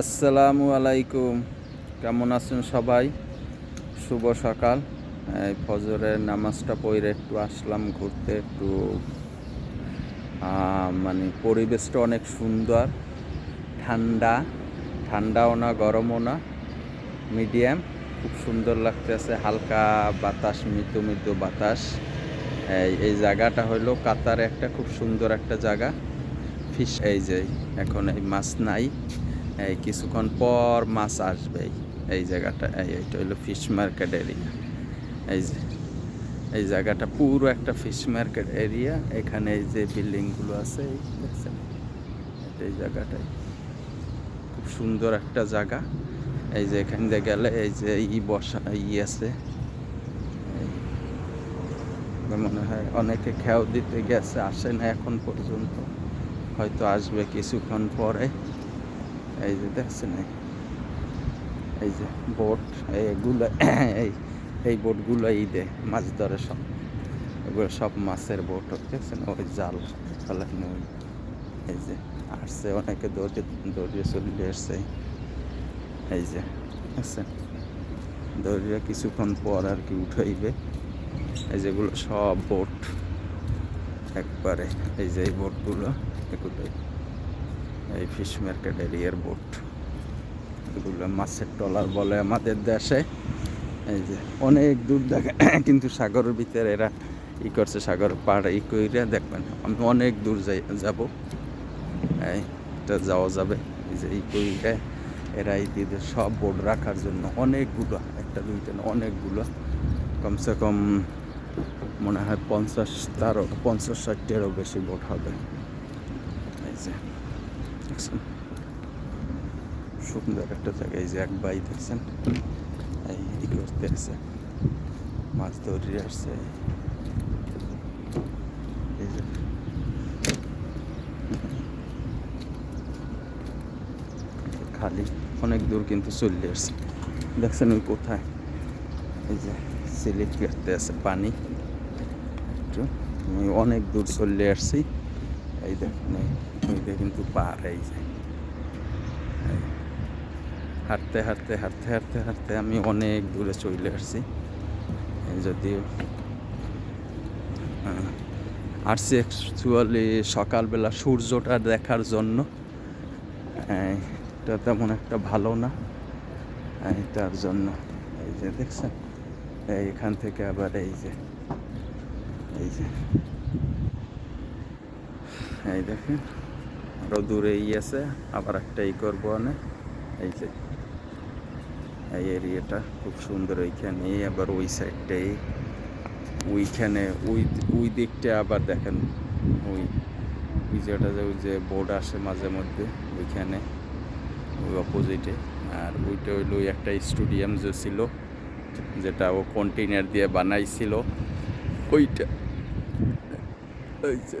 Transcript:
আসসালামু আলাইকুম। কেমন আছেন সবাই? শুভ সকাল। এই ফজরের নামাজটা পড়ে একটু আসলাম, ঘুরতে একটু। মানে পরিবেশটা অনেক সুন্দর। ঠান্ডা। ঠান্ডাও না, গরমও না। মিডিয়াম। খুব সুন্দর লাগতেছে। হালকা বাতাস, মৃদু মৃদু বাতাস। এই জায়গাটা হলো কাতার একটা খুব সুন্দর একটা জায়গা। ফিশ, এই যে, এখন এই মাছ নাই। এই কিছুক্ষণ পর মাছ আসবে। এই- জায়গাটা, এই এইটা হলো ফিশ মার্কেট এরিয়া এই যে, এই জায়গাটা পুরো একটা ফিশ মার্কেট এরিয়া এখানে এই যে বিল্ডিংগুলো আছে, এই দেখছেন? এই জায়গাটাই। খুব সুন্দর একটা জায়গা। এই যে এখান দিয়ে গেলে এই যে ই বসা, ই আছে। মনে হয় অনেকে খেয়াও দিতে গেছে, আসে না এখন পর্যন্ত। হয়তো আসবে কিছুক্ষণ পরে। এই যে দেখছেন, এই- যে বোট এইগুলো এই এই বোটগুলো ঈদে মাছ ধরে সব। এগুলো সব মাছের বোট, দেখছেন? ওই জাল ফেলানো এই যে আসছে, অনেকে দৌড়ে, দৌড়িয়ে চলে আসছে। এই যে, দেখছেন? দৌড়িয়ে কিছুক্ষণ পর আর কি উঠাইবে। এই যেগুলো সব বোট, একবারে, এই যে এই বোটগুলো, এগুলোই। এই ফিশ মার্কেট এরিয়ার বোট এগুলো মাছের টলার বলে আমাদের দেশে। এই যে অনেক দূর দেখে কিন্তু সাগরের ভিতরে এরা ই করছে, সাগর পাড় ই কইরা দেখবেন, আমি অনেক দূর যাই যাব। এই এটা যাওয়া যাবে। এই যে ই কইরা এরা এই দিদের সব বোর্ড রাখার জন্য অনেকগুলো, একটা, দুইটা অনেকগুলো। কমসে কম মনে হয় পঞ্চাশ তারও পঞ্চাশ ষাটটিরও বেশি বোট হবে। এই যে দেখছেন? সুন্দর একটা জায়গা, এই যে এক ভাই দেখছেন? এই ই করতে আসছে মাছ ধরে আসছে। এই যে। খালি, অনেক দূর কিন্তু চলে আসছে। দেখছেন ওই কোথায়? এই যে সিলেট করতে আছে পানি। একটু, আমি অনেক দূর চলে আসছি। এই দেখুন এই ওইটা কিন্তু পার এই যে হাঁটতে হাঁটতে হাঁটতে হাঁটতে হাঁটতে আমি অনেক দূরে চলে আসছি যদিও আসছি অ্যাকচুয়ালি সকালবেলা সূর্যটা দেখার জন্য এটা তেমন একটা ভালো না তার জন্য এই যে দেখছেন এই এখান থেকে আবার এই যে এই যে এই দেখেন, আরও দূরে ই আছে, আবার একটা ই করব অনেক এই যে, এই এরিয়াটা খুব সুন্দর ওইখানে, আবার ওই সাইডটাই। ওইখানে, ওই ওই দিকটা আবার দেখেন, ওই ওই যেটা যে, ওই যে বোর্ড আসে মাঝে মধ্যে, ওইখানে, ওই অপোজিটে আর ওইটা হইল একটা স্টুডিয়াম যে ছিল, যেটা ও কন্টেইনার দিয়ে বানাইছিল। ওইটা ওই যে।